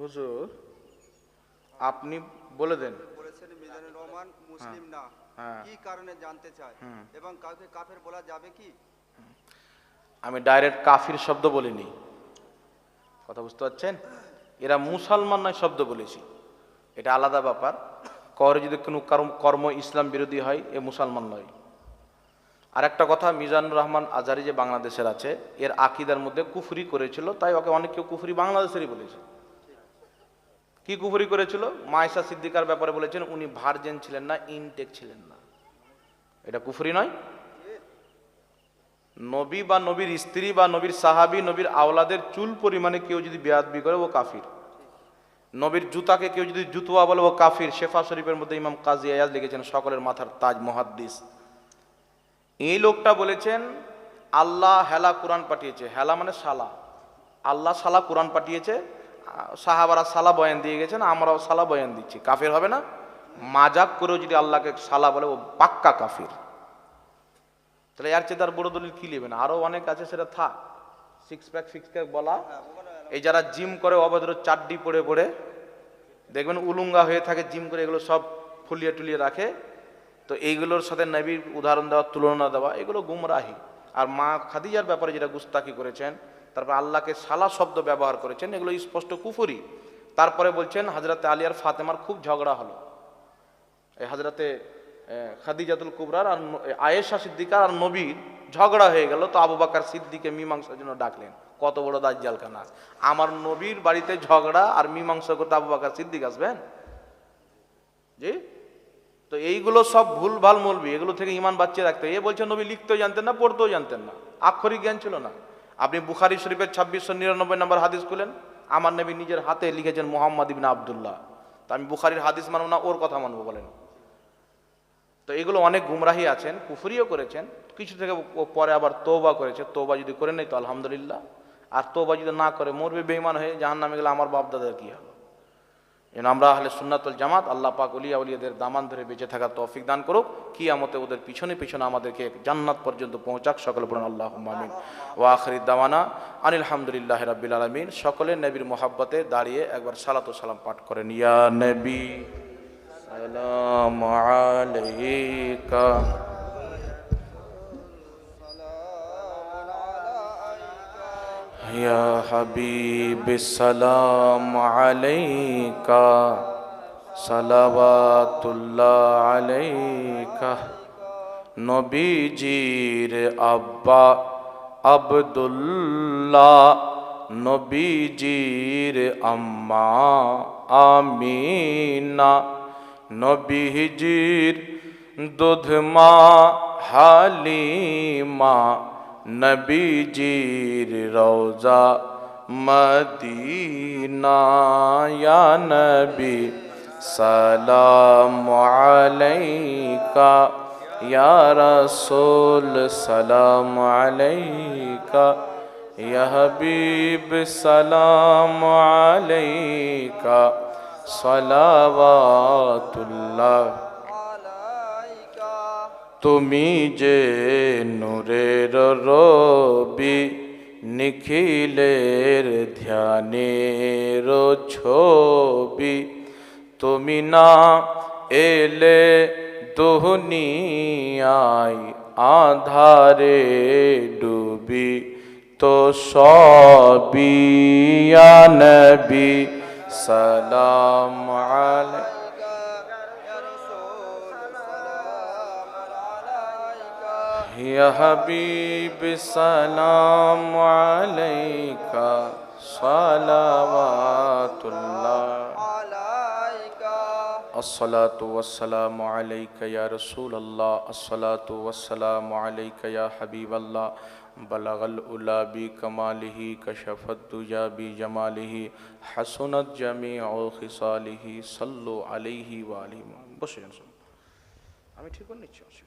হুজুর আপনি বলে দেন। বলেছেন মিজানুর রহমান মুসলিম না। হ্যাঁ। কি কারণে জানতে চায়? এবং কাউকে কাফের বলা যাবে কি? আমি ডাইরেক্ট কাফির শব্দ বলিনি। কথা বুঝতে পারছেন? এরা মুসলমান নয় শব্দ বলেছি। এটা আলাদা ব্যাপার। করে যদি কোনো কর্ম- কর্ম ইসলাম বিরোধী হয় এ মুসলমান নয়। আর একটা কথা মিজানুর রহমান আজারি যে বাংলাদেশের আছে এর আকিদার মধ্যে কুফরি করেছিল তাই ওকে অনেক কেউ কুফরি বাংলাদেশেরই বলেছে। কি কুফরি করেছিল? মায়েশা সিদ্দিকার ব্যাপারে বলেছেন, উনি ভার্জেন ছিলেন না ইনটেক ছিলেন না। এটা কুফরি নয়। নবী বা নবীর স্ত্রী বা নবীর সাহাবি, নবীর আওলাদের চুল পরিমাণে কেউ যদি বেয়াদবি করে, ও কাফির। নবীর জুতাকে কেউ যদি জুতুয়া বলে, ও কাফির। শেফা শরীফের মধ্যে ইমাম কাজী আয়াজ লিখেছেন, সকলের মাথার তাজ মহাদ্দিস। এই লোকটা বলেছেন, আল্লাহ হেলা কোরআন পাঠিয়েছে। হেলা মানে সালা আল্লাহ সালা কোরআন পাঠিয়েছে সাহাবারা সালা বয়ান দিয়ে গেছেন, আমরাও সালা বয়ান দিচ্ছি। কাফির হবে না? মাজাক করেও যদি আল্লাহকে সালা বলে, ও পাক্কা কাফির। তাহলে এর চেয়ে তার বড় দলিল কি নেবেন আরও অনেক আছে, সেটা থাক। সিক্স প্যাক সিক্স প্যাক বলা। এই যারা জিম করে, অভদ্র চাড্ডি পড়ে পড়ে, দেখবেন উলুঙ্গা হয়ে থাকে জিম করে, এগুলো সব ফুলিয়ে টুলিয়ে রাখে। তো এইগুলোর সাথে নবীর উদাহরণ দেওয়া, তুলনা দেওয়া, এগুলো গুমরাহি। আর মা খাদিজার ব্যাপারে যেটা গুস্তাকি করেছেন তারপর আল্লাহকে সালা শব্দ ব্যবহার করেছেন, এগুলো স্পষ্ট কুফরি। তারপরে বলছেন হাজরাতে আলিয়ার ফাতেমার খুব ঝগড়া হলো। এই হাজরাতে খাদিজাতুল কুবরার আর আয়েশা সিদ্দিকার আর নবীর ঝগড়া হয়ে গেল, তো আবু বাকার সিদ্দিকে মীমাংসার জন্য ডাকলেন। কত বড় দাজ্জালখানা। আমার নবীর বাড়িতে ঝগড়া আর মীমাংসা করতে আবু বাকার সিদ্দিক আসবেন? জি? তো এইগুলো সব ভুল ভালো মলবি, এগুলো থেকে ইমান বাচ্চা রাখতে এ বলছে, নবী লিখতেও জানতেন না, পড়তেও জানতেন না। আক্ষরিক জ্ঞান ছিল না। আপনি বুখারি শরীফের ছাব্বিশশো নিরানব্বই নম্বর হাদিস খুলেন? আমার নবী নিজের হাতে লিখেছেন মোহাম্মদ ইবিন আবদুল্লাহ। তা আমি বুখারির হাদিস মানব না, ওর কথা মানবো বলেন। তো এগুলো অনেক গুমরাহি আছেন পুফুরিও করেছেন, কিছু থেকে পরে আবার তোবা করেছে। তোবা যদি করে নেই তো আলহামদুলিল্লাহ। আর তোবা যদি না করে, মরবে বেইমান হয়ে জাহান নামে গেলে আমার বাপদাদার কী হবে? যেন আমরা হলে সুন্নাতুল জামাত, আল্লাহ পাক উলিয়া উলিয়াদের দামান ধরে বেঁচে থাকার তৌফিক দান করুক। কি আমতে ওদের পিছনে পিছনে আমাদেরকে জান্নাত পর্যন্ত পৌঁছাক। সকল বলুন আল্লাহ আমিন। ও আখরি দাওয়ানা আনিল হামদুলিল্লাহ রাব্বিল আলামিন। সকলে নবীর মোহাব্বতে দাঁড়িয়ে একবার সালাত সালাম পাঠ করেন। ইয়া নবী, সালাম আলাইকা। ইয়া হাবিব সালাম আলাইকা সালাওয়াতুল্লাহ আলাইকা নবীজির আব্বা আব্দুল্লাহ নবীজির আম্মা আমিনা নবীজির দুধমা হালিমা নবীজির রওজা মদিনা ইয়া নবী সালাম আলাইকা ইয়া রাসূল সালাম আলাইকা ইয়া হাবিব সালাম আলাইকা সালাওয়াতুল্লাহ তুমি যে নূরের রবি, নিখিলের ধ্যানের ছবি, তুমি না এলে দুনিয়ায় আধারে ডুবি, তো ইয়া নবী সালাম আলাইকা یا حبیب سلام علیکہ صلوات اللہ الصلاة والسلام علیکہ یا رسول اللہ الصلاة والسلام علیکہ یا حبیب اللہ بلغ الالا بی کمالہی کشفت دجا بی جمالہی حسنت جمیع خصالہی صلو علیہ وآلہ بس جنسان ہمیں ٹھیک ہو نہیں چاہیے۔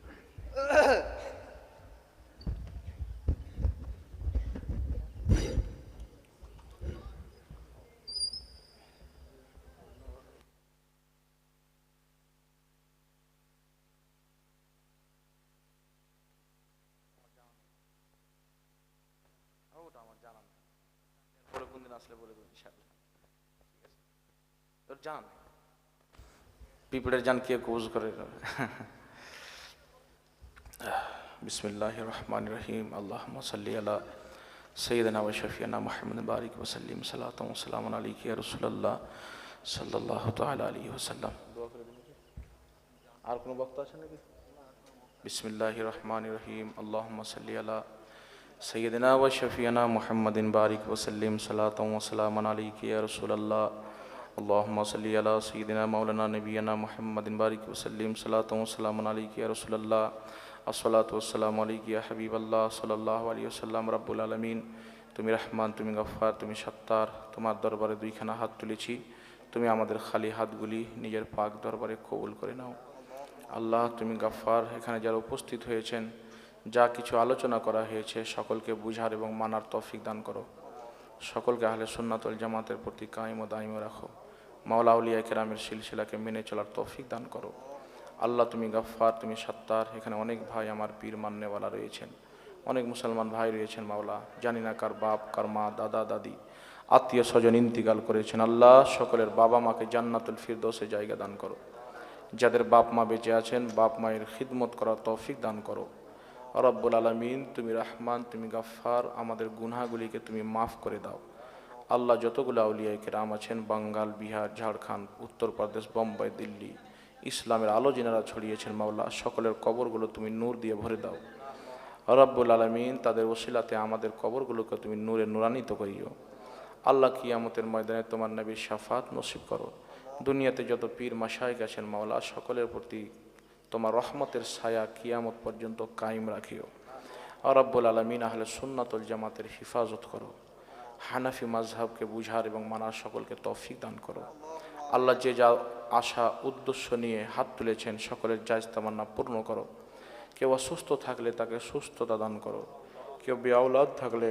আসলে বলে দেবো ইনশাআল্লাহ ঠিক আছে জান পিঁপড়ের জান কে কবজ করে বিসমিল্লাহ রহমান রহিম আল্লাহ সাল্লি আলা সৈয়দনা ও শফিয়ানা মোহাম্মদ বারিক ওসাল্লিম সালাতাম সালাম আলী কিয়া রসুল্লাহ সাল্লাহ তালা আলী ওসাল্লাম আর কোনো বক্তা আছে নাকি বিসমিল্লাহ রহমান রহিম আল্লাহ সাল্লি আলা सैदना व शफ़ीना महमदिन बारिक वसलम सलातम के रसोल्ला अल्लासली सैदना मौलाना नबीना महमदिन बारिक वसलम सलातम के रसोल्ला असलातम या हबीब अल्लाह सल्लाह वसलम रब्बुलमीन তুমি রহমান তুমি গফার তুমি সত্তার তোমার দরবারে দুইখানা হাত তুলেছি তুমি আমাদের খালি হাতগুলি নিজের পাক দরবারে কবুল করে নাও আল্লাহ তুমি গাফার এখানে যারা উপস্থিত হয়েছেন যা কিছু আলোচনা করা হয়েছে সকলকে বুঝার এবং মানার তৌফিক দান করো। সকলকে আহলে সুন্নাতুল জামাতের প্রতি কায়েম ও দায়ম রাখো। মাওলা উলিয়া কেরামের সিলসিলাকে মেনে চলার তৌফিক দান করো। আল্লাহ, তুমি গাফফার, তুমি সত্তার, এখানে অনেক ভাই আমার পীর মান্যওয়ালা রয়েছেন। অনেক মুসলমান ভাই রয়েছেন মাওলা। জানি না কার বাপ, কার মা, দাদা, দাদি। আত্মীয় স্বজন ইন্তিকাল করেছেন। আল্লাহ, সকলের বাবা মাকে জান্নাতুল ফিরদৌসে জায়গা দান করো। যাদের বাপ মা বেঁচে আছেন, বাপ মায়ের খিদমত করার তৌফিক দান করো। রব্বুল আলমিন, তুমি রহমান, তুমি গাফফার, আমাদের গুনাহগুলিকে তুমি মাফ করে দাও। আল্লাহ যতগুলো আউলিয়া কেরাম আছেন, বাঙ্গাল, বিহার, ঝাড়খণ্ড উত্তরপ্রদেশ বোম্বাই, দিল্লি, ইসলামের আলো যেনারা ছড়িয়েছেন মাওলা, সকলের কবরগুলো তুমি নূর দিয়ে ভরে দাও। রব্বুল আলমিন, তাদের ওসিলাতে আমাদের কবরগুলোকে তুমি নূরে নূরান্বিত করিও। আল্লাহ কিয়ামতের ময়দানে তোমার নবীর শাফাত নসিব করো। দুনিয়াতে যত পীর মাসায় গেছেন মাওলা, সকলের প্রতি তোমার রহমতের ছায়া কিয়ামত পর্যন্ত কায়েম রাখিও। রব্বুল আলমিন আহলে সুন্নাতুল জামাতের হিফাজত করো। হানাফি মাঝহাবকে বুঝার এবং মানার সকলকে তৌফিক দান করো। আল্লাহ যে যা আশা, উদ্দেশ্য নিয়ে হাত তুলেছেন সকলের জায়জ তামান্না পূর্ণ করো। কেউ অসুস্থ থাকলে তাকে সুস্থতা দান করো। কেউ বেআলাদ থাকলে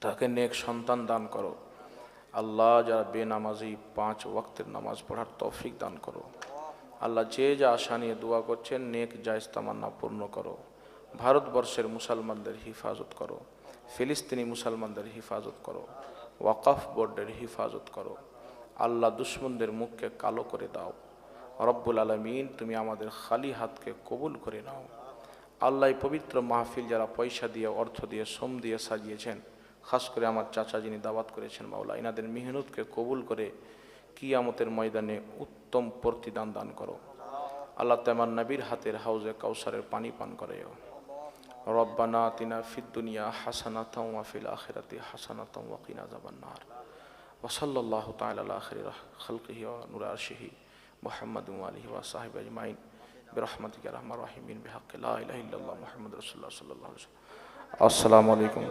তাকে নেক সন্তান দান করো। আল্লাহ যারা বেনামাজি পাঁচ ওয়াক্তের নামাজ পড়ার তৌফিক দান করো। আল্লাহ যে যা আশা নিয়ে দোয়া করছেন, নেক জায়জ তামান্না পূর্ণ করো। ভারতবর্ষের মুসলমানদের হিফাজত করো। ফিলিস্তিনি মুসলমানদের হিফাজত করো। ওয়াকাফ বোর্ডের হিফাজত করো। আল্লাহ দুশ্মনদের মুখকে কালো করে দাও। রব্বুল আলমিন, তুমি আমাদের খালি হাতকে কবুল করে নাও। আল্লাহ পবিত্র মাহফিল যারা পয়সা দিয়ে, অর্থ দিয়ে, শ্রম দিয়ে সাজিয়েছেন, খাস করে আমার চাচা যিনি দাওয়াত করেছেন মাওলা, ইনাদের মেহনতকে কবুল করে কিয়ামতের ময়দানে উত্তম প্রতিদান দান করো আল্লাহ তেমার নবীর হাতের হাউজে কাউসারের পানি পান করেও রব্বানা আতিনা ফিদ দুনিয়া হাসানাতাম ওয়া ফিল আখিরাতি হাসানাতাম ওয়া কিনা আযাবান নার ওয়া সাল্লাল্লাহু তাআলা আলা আখিরি খালকিহি ওয়া নূর আরশিহি মুহাম্মাদ ওয়া আলিহি ওয়া সাহবিহি আজমাইন برحمتك يا ارحم الراحمين بحق لا اله الا الله محمد رسول الله صلى الله عليه وسلم السلام عليكم